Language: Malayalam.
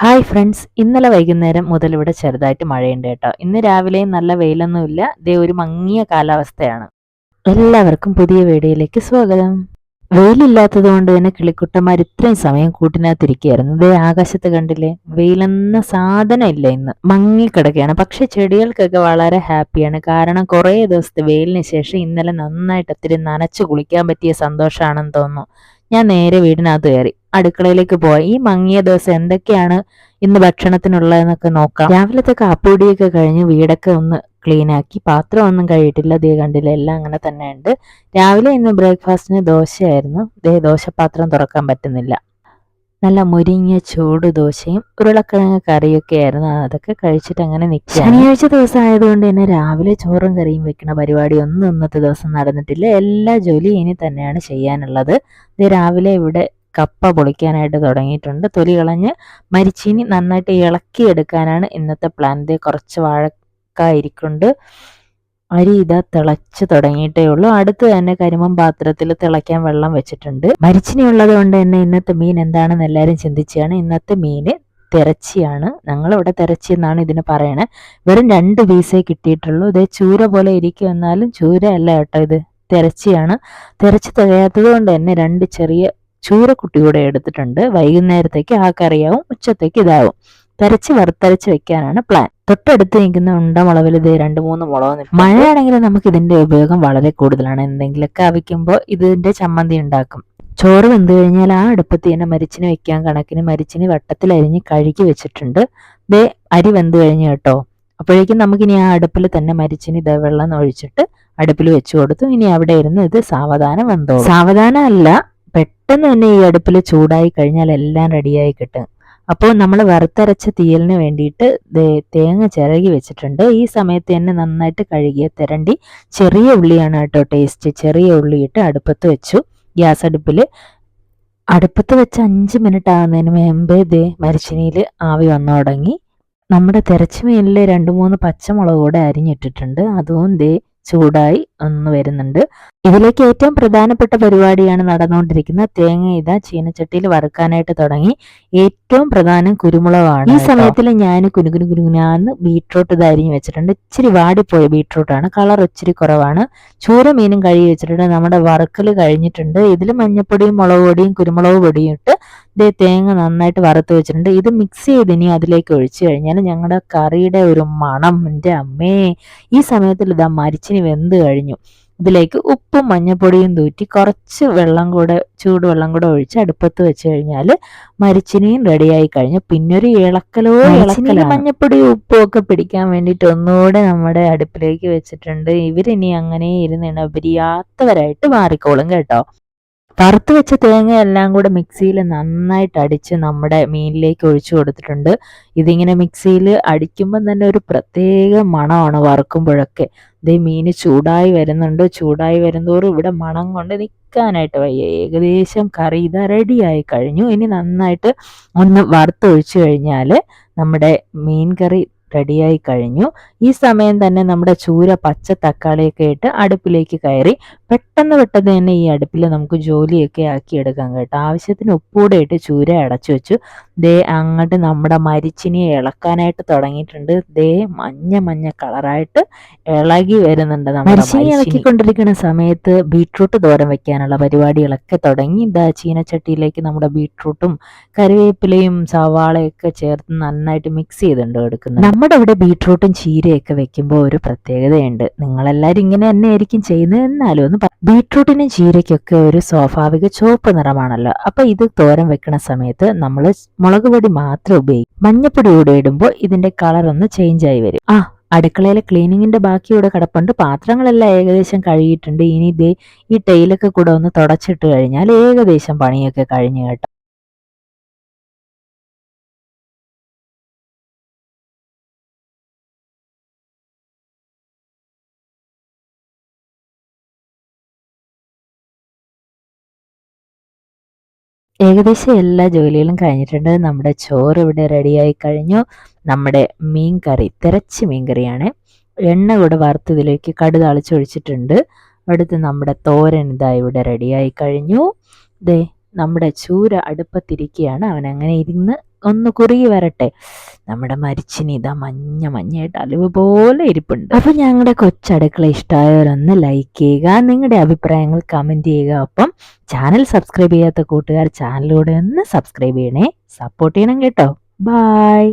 ഹായ് ഫ്രണ്ട്സ് ഇന്നലെ വൈകുന്നേരം മുതൽ ഇവിടെ ചെറുതായിട്ട് മഴയുണ്ട് കേട്ടോ. ഇന്ന് രാവിലെയും നല്ല വെയിലൊന്നുമില്ല ഇതേ ഒരു മങ്ങിയ കാലാവസ്ഥയാണ്. എല്ലാവർക്കും പുതിയ വീഡിയോയിലേക്ക് സ്വാഗതം. വെയിലില്ലാത്തത് കൊണ്ട് തന്നെ കിളിക്കുട്ടന്മാർ ഇത്രയും സമയം കൂട്ടിനകത്തിരിക്കുകയായിരുന്നു. ഇതേ ആകാശത്ത് കണ്ടില്ലേ? വെയിലെന്ന സാധനം ഇല്ല ഇന്ന്. മങ്ങിക്കിടക്കുകയാണ് പക്ഷെ ചെടികൾക്കൊക്കെ വളരെ ഹാപ്പിയാണ്. കാരണം കുറേ ദിവസത്തെ വെയിലിന് ശേഷം ഇന്നലെ നന്നായിട്ട് ഒത്തിരി നനച്ച് കുളിക്കാൻ പറ്റിയ സന്തോഷമാണെന്ന് തോന്നുന്നു. ഞാൻ നേരെ വീടിനകത്ത് കയറി. അടുക്കളയിലേക്ക് പോയി. ഈ മങ്ങിയ ദിവസം എന്തൊക്കെയാണ് ഇന്ന് ഭക്ഷണത്തിനുള്ളതെന്നൊക്കെ നോക്കാം. രാവിലത്തെ കാപ്പുപൊടിയൊക്കെ കഴിഞ്ഞ് വീടൊക്കെ ഒന്ന് ക്ലീൻ ആക്കി. പാത്രം ഒന്നും കഴിയിട്ടില്ല ദേ കണ്ടില്ല എല്ലാം അങ്ങനെ തന്നെ ഉണ്ട് രാവിലെ ഇന്ന് ബ്രേക്ക്ഫാസ്റ്റിന് ദോശയായിരുന്നു. ദേ ദോശപാത്രം തുറക്കാൻ പറ്റുന്നില്ല. നല്ല മുരിങ്ങ ചൂട് ദോശയും ഉരുളക്കിഴങ്ങ് കറിയൊക്കെ ആയിരുന്നു. അതൊക്കെ കഴിച്ചിട്ട് അങ്ങനെ നിൽക്കുക ശനിയാഴ്ച ദിവസം ആയതുകൊണ്ട് തന്നെ രാവിലെ ചോറും കറിയും വെക്കുന്ന പരിപാടി ഒന്നും ഇന്നത്തെ ദിവസം നടന്നിട്ടില്ല. എല്ലാ ജോലിയും ഇനി തന്നെയാണ് ചെയ്യാനുള്ളത്. ഇത് രാവിലെ ഇവിടെ കപ്പ പൊളിക്കാനായിട്ട് തുടങ്ങിയിട്ടുണ്ട്. തൊലി കളഞ്ഞ് മരിച്ചീനി നന്നായിട്ട് ഇളക്കിയെടുക്കാനാണ് ഇന്നത്തെ പ്ലാൻ. ഇത് കുറച്ച് വാഴക്ക ഇരിക്കുന്നുണ്ട്. അരി ഇതാ തിളച്ച് തുടങ്ങിയിട്ടേ ഉള്ളൂ. അടുത്ത് തന്നെ കരിമം പാത്രത്തിൽ തിളയ്ക്കാൻ വെള്ളം വെച്ചിട്ടുണ്ട്. മരിച്ചിനി ഉള്ളത് കൊണ്ട് തന്നെ ഇന്നത്തെ മീൻ എന്താണെന്ന് എല്ലാവരും ചിന്തിച്ചാണ്. ഇന്നത്തെ മീൻ തിരച്ചിയാണ്. ഞങ്ങളിവിടെ തിരച്ചി എന്നാണ് ഇതിന് പറയണേ. വെറും രണ്ട് പീസേ കിട്ടിയിട്ടുള്ളൂ. ഇതേ ചൂര പോലെ ഇരിക്കും എന്നാലും ചൂര അല്ല കേട്ടോ ഇത്. തിരച്ചിയാണ്. തിരച്ച് തികയാത്തത് കൊണ്ട് തന്നെ രണ്ട് ചെറിയ ചൂരക്കുട്ടി കൂടെ എടുത്തിട്ടുണ്ട്. വൈകുന്നേരത്തേക്ക് ആ കറിയാവും ഉച്ചത്തേക്ക് ഇതാവും. തിരച്ചി വറുത്തരച്ച് വെക്കാനാണ് പ്ലാൻ തൊട്ടടുത്ത് നിൽക്കുന്ന ഉണ്ടമുളവിൽ ഇത് രണ്ട് മൂന്ന് മുളക് മഴയാണെങ്കിൽ നമുക്ക് ഇതിന്റെ ഉപയോഗം വളരെ കൂടുതലാണ്. എന്തെങ്കിലുമൊക്കെ അവിക്കുമ്പോൾ ഇതിന്റെ ചമ്മന്തി ഉണ്ടാക്കും. ചോറ് വെന്ത് കഴിഞ്ഞാൽ ആ അടുപ്പത്ത് തന്നെ മരിച്ചിന് വെക്കാൻ കണക്കിന് മരിച്ചിന് വട്ടത്തിൽ അരിഞ്ഞ് കഴുകി വെച്ചിട്ടുണ്ട്. ദേ അരി വെന്ത് കഴിഞ്ഞ് കേട്ടോ. അപ്പോഴേക്കും നമുക്കിനി ആ അടുപ്പിൽ തന്നെ മരിച്ചിന് ഇതേ വെള്ളം ഒഴിച്ചിട്ട് അടുപ്പിൽ വെച്ചു കൊടുത്തു. ഇനി അവിടെ ഇരുന്ന് ഇത് സാവധാനം വെന്തോ സാവധാനം അല്ല പെട്ടെന്ന് തന്നെ ഈ അടുപ്പിൽ ചൂടായി കഴിഞ്ഞാൽ എല്ലാം റെഡിയായി കിട്ടും. അപ്പോൾ നമ്മൾ വറുത്തരച്ച തീയലിന് വേണ്ടിയിട്ട് തേങ്ങ ചിരകി വെച്ചിട്ടുണ്ട്. ഈ സമയത്ത് തന്നെ നന്നായിട്ട് കഴുകിയ തിരണ്ടി ചെറിയ ഉള്ളിയാണ് കേട്ടോ ടേസ്റ്റ് ചെറിയ ഉള്ളി ഇട്ട് അടുപ്പത്ത് വെച്ചു. ഗ്യാസ് അടുപ്പിൽ അടുപ്പത്ത് വെച്ച് അഞ്ച് മിനിറ്റ് ആകുന്നതിന് മുമ്പേ ദേ മരിച്ചിനിയിൽ ആവി വന്നു തുടങ്ങി. നമ്മുടെ തിരച്ചു മീനിൽ രണ്ട് മൂന്ന് പച്ചമുളക് കൂടെ അരിഞ്ഞിട്ടിട്ടുണ്ട്. അതും ദേ ചൂടായി ഒന്ന് വരുന്നുണ്ട്. ഇതിലേക്ക് ഏറ്റവും പ്രധാനപ്പെട്ട പരിപാടിയാണ് നടന്നുകൊണ്ടിരിക്കുന്നത്. തേങ്ങ ഇതാ ചീനച്ചട്ടിയിൽ വറുക്കാനായിട്ട് തുടങ്ങി. ഏറ്റവും പ്രധാനം കുരുമുളകാണ് ഈ സമയത്തിൽ ഞാൻ കുനുകുനു കുനുകുനാന്ന് ബീട്രൂട്ട് ഇത് അരിഞ്ഞ് വെച്ചിട്ടുണ്ട്. ഇച്ചിരി വാടിപ്പോയ ബീട്രൂട്ടാണ്. കളർ ഇച്ചിരി കുറവാണ്. ചൂര മീനും കഴുകി വെച്ചിട്ടുണ്ട്. നമ്മുടെ വറുക്കൽ കഴിഞ്ഞിട്ടുണ്ട്. ഇതിൽ മഞ്ഞപ്പൊടിയും മുളക് പൊടിയും കുരുമുളക് പൊടിയും ഇട്ട് ഇതേ തേങ്ങ നന്നായിട്ട് വറുത്ത് വെച്ചിട്ടുണ്ട്. ഇത് മിക്സ് ചെയ്ത് ഇനി അതിലേക്ക് ഒഴിച്ചു കഴിഞ്ഞാൽ ഞങ്ങളുടെ കറിയുടെ ഒരു മണം. എന്റെ അമ്മേ. ഈ സമയത്തിൽ ഇതാ മരിച്ചിനി വെന്ത് കഴിഞ്ഞു. ഇതിലേക്ക് ഉപ്പും മഞ്ഞപ്പൊടിയും തൂറ്റി കുറച്ച് വെള്ളം കൂടെ ചൂടുവെള്ളം കൂടെ ഒഴിച്ച് അടുപ്പത്ത് വെച്ച് കഴിഞ്ഞാൽ മരിച്ചിനിയും റെഡിയായി കഴിഞ്ഞു. പിന്നൊരു ഒരു ഇളക്കലോ ഇളക്കലോ മഞ്ഞപ്പൊടിയും ഉപ്പും ഒക്കെ പിടിക്കാൻ വേണ്ടിയിട്ട് ഒന്നുകൂടെ നമ്മുടെ അടുപ്പിലേക്ക് വെച്ചിട്ടുണ്ട്. ഇവരിനി അങ്ങനെ ഇരുന്ന് ഇണപിരിയാത്തവരായിട്ട് മാറിക്കോളും കേട്ടോ. വറുത്ത് വെച്ച തേങ്ങ എല്ലാം കൂടെ മിക്സിയിൽ നന്നായിട്ട് അടിച്ച് നമ്മുടെ മീനിലേക്ക് ഒഴിച്ചു കൊടുത്തിട്ടുണ്ട്. ഇതിങ്ങനെ മിക്സിയിൽ അടിക്കുമ്പം തന്നെ ഒരു പ്രത്യേക മണമാണ് വറുക്കുമ്പോഴൊക്കെ. ഇതേ മീൻ ചൂടായി വരുന്നുണ്ട്. ചൂടായി വരുന്നതോറും ഇവിടെ മണം കൊണ്ട് നിൽക്കാനായിട്ട് വയ്യ. ഏകദേശം കറി ഇതാ റെഡിയായി കഴിഞ്ഞു. ഇനി നന്നായിട്ട് ഒന്ന് വറുത്തൊഴിച്ചു കഴിഞ്ഞാൽ നമ്മുടെ മീൻ കറി റെഡിയായി കഴിഞ്ഞു. ഈ സമയം തന്നെ നമ്മുടെ ചൂര പച്ച തക്കാളിയൊക്കെ ഇട്ട് അടുപ്പിലേക്ക് കയറി. പെട്ടെന്ന് പെട്ടെന്ന് തന്നെ ഈ അടുപ്പിൽ നമുക്ക് ജോലിയൊക്കെ ആക്കിയെടുക്കാം കേട്ടോ. ആവശ്യത്തിന് ഉപ്പൂടെ ഇട്ട് ചൂര അടച്ചു വെച്ചു. ദേ അങ്ങോട്ട് നമ്മുടെ മരിച്ചിനിയെ ഇളക്കാനായിട്ട് തുടങ്ങിയിട്ടുണ്ട്. ദേ മഞ്ഞ മഞ്ഞ കളറായിട്ട് ഇളകി വരുന്നുണ്ട് മരിച്ചിനി ഇളക്കിക്കൊണ്ടിരിക്കുന്ന സമയത്ത് ബീട്രൂട്ട് തോരൻ വെക്കാനുള്ള പരിപാടികളൊക്കെ തുടങ്ങി. ഇതാ ചീനച്ചട്ടിയിലേക്ക് നമ്മുടെ ബീട്രൂട്ടും കറിവേപ്പിലയും സവാളയൊക്കെ ചേർത്ത് നന്നായിട്ട് മിക്സ് ചെയ്തിട്ടുണ്ട് എടുക്കുന്നത്. നമ്മുടെ ഇവിടെ ബീട്രൂട്ടും ചീരയൊക്കെ വെക്കുമ്പോൾ ഒരു പ്രത്യേകതയുണ്ട്. നിങ്ങളെല്ലാവരും ഇങ്ങനെ തന്നെ ആയിരിക്കും ചെയ്യുന്നത് എന്നാലും ഒന്ന് ബീട്രൂട്ടിനും ചീരയ്ക്കൊക്കെ ഒരു സ്വാഭാവിക ചുവപ്പ് നിറമാണല്ലോ. അപ്പൊ ഇത് തോരൻ വെക്കുന്ന സമയത്ത് നമ്മൾ മുളക് പൊടി മാത്രം ഉപയോഗിക്കും മഞ്ഞപ്പൊടി കൂടെ ഇടുമ്പോൾ ഇതിന്റെ കളർ ഒന്ന് ചേഞ്ച് ആയി വരും. ആ അടുക്കളയിലെ ക്ലീനിങ്ങിന്റെ ബാക്കി ഇവിടെ കിടപ്പുണ്ട്. പാത്രങ്ങളെല്ലാം ഏകദേശം കഴുകിയിട്ടുണ്ട്. ഇനി ഇതേ ഈ ടൈലൊക്കെ കൂടെ ഒന്ന് തുടച്ചിട്ട് കഴിഞ്ഞാൽ ഏകദേശം പണിയൊക്കെ കഴിഞ്ഞു കേട്ടോ. ഏകദേശം എല്ലാ ജോലികളും കഴിഞ്ഞിട്ടുണ്ട്. നമ്മുടെ ചോറ് ഇവിടെ റെഡിയായി കഴിഞ്ഞു. നമ്മുടെ മീൻ കറി തിരച്ചു മീൻ കറിയാണ് എണ്ണ കൂടെ വറുത്തതിലേക്ക് കടു തളിച്ചൊഴിച്ചിട്ടുണ്ട്. അടുത്ത് നമ്മുടെ തോരൻ ഇതാ ഇവിടെ റെഡിയായി കഴിഞ്ഞു. ദേ നമ്മുടെ ചൂര അടുപ്പത്തിരിക്കുകയാണ്. അവൻ അങ്ങനെ ഇരുന്ന് ഒന്ന് കുറുകി വരട്ടെ. നമ്മുടെ മരിച്ചിനി ഇതാ മഞ്ഞ മഞ്ഞയായിട്ട് അലിവ് പോലെ ഇരിപ്പുണ്ട്. അപ്പൊ ഞങ്ങളുടെ കൊച്ചടുക്കള ഇഷ്ടമായവരൊന്ന് ലൈക്ക് ചെയ്യുക. നിങ്ങളുടെ അഭിപ്രായങ്ങൾ കമന്റ് ചെയ്യുക. ഒപ്പം ചാനൽ സബ്സ്ക്രൈബ് ചെയ്യാത്ത കൂട്ടുകാർ ചാനലിലൂടെ ഒന്ന് സബ്സ്ക്രൈബ് ചെയ്യണേ. സപ്പോർട്ട് ചെയ്യണം കേട്ടോ. ബായ്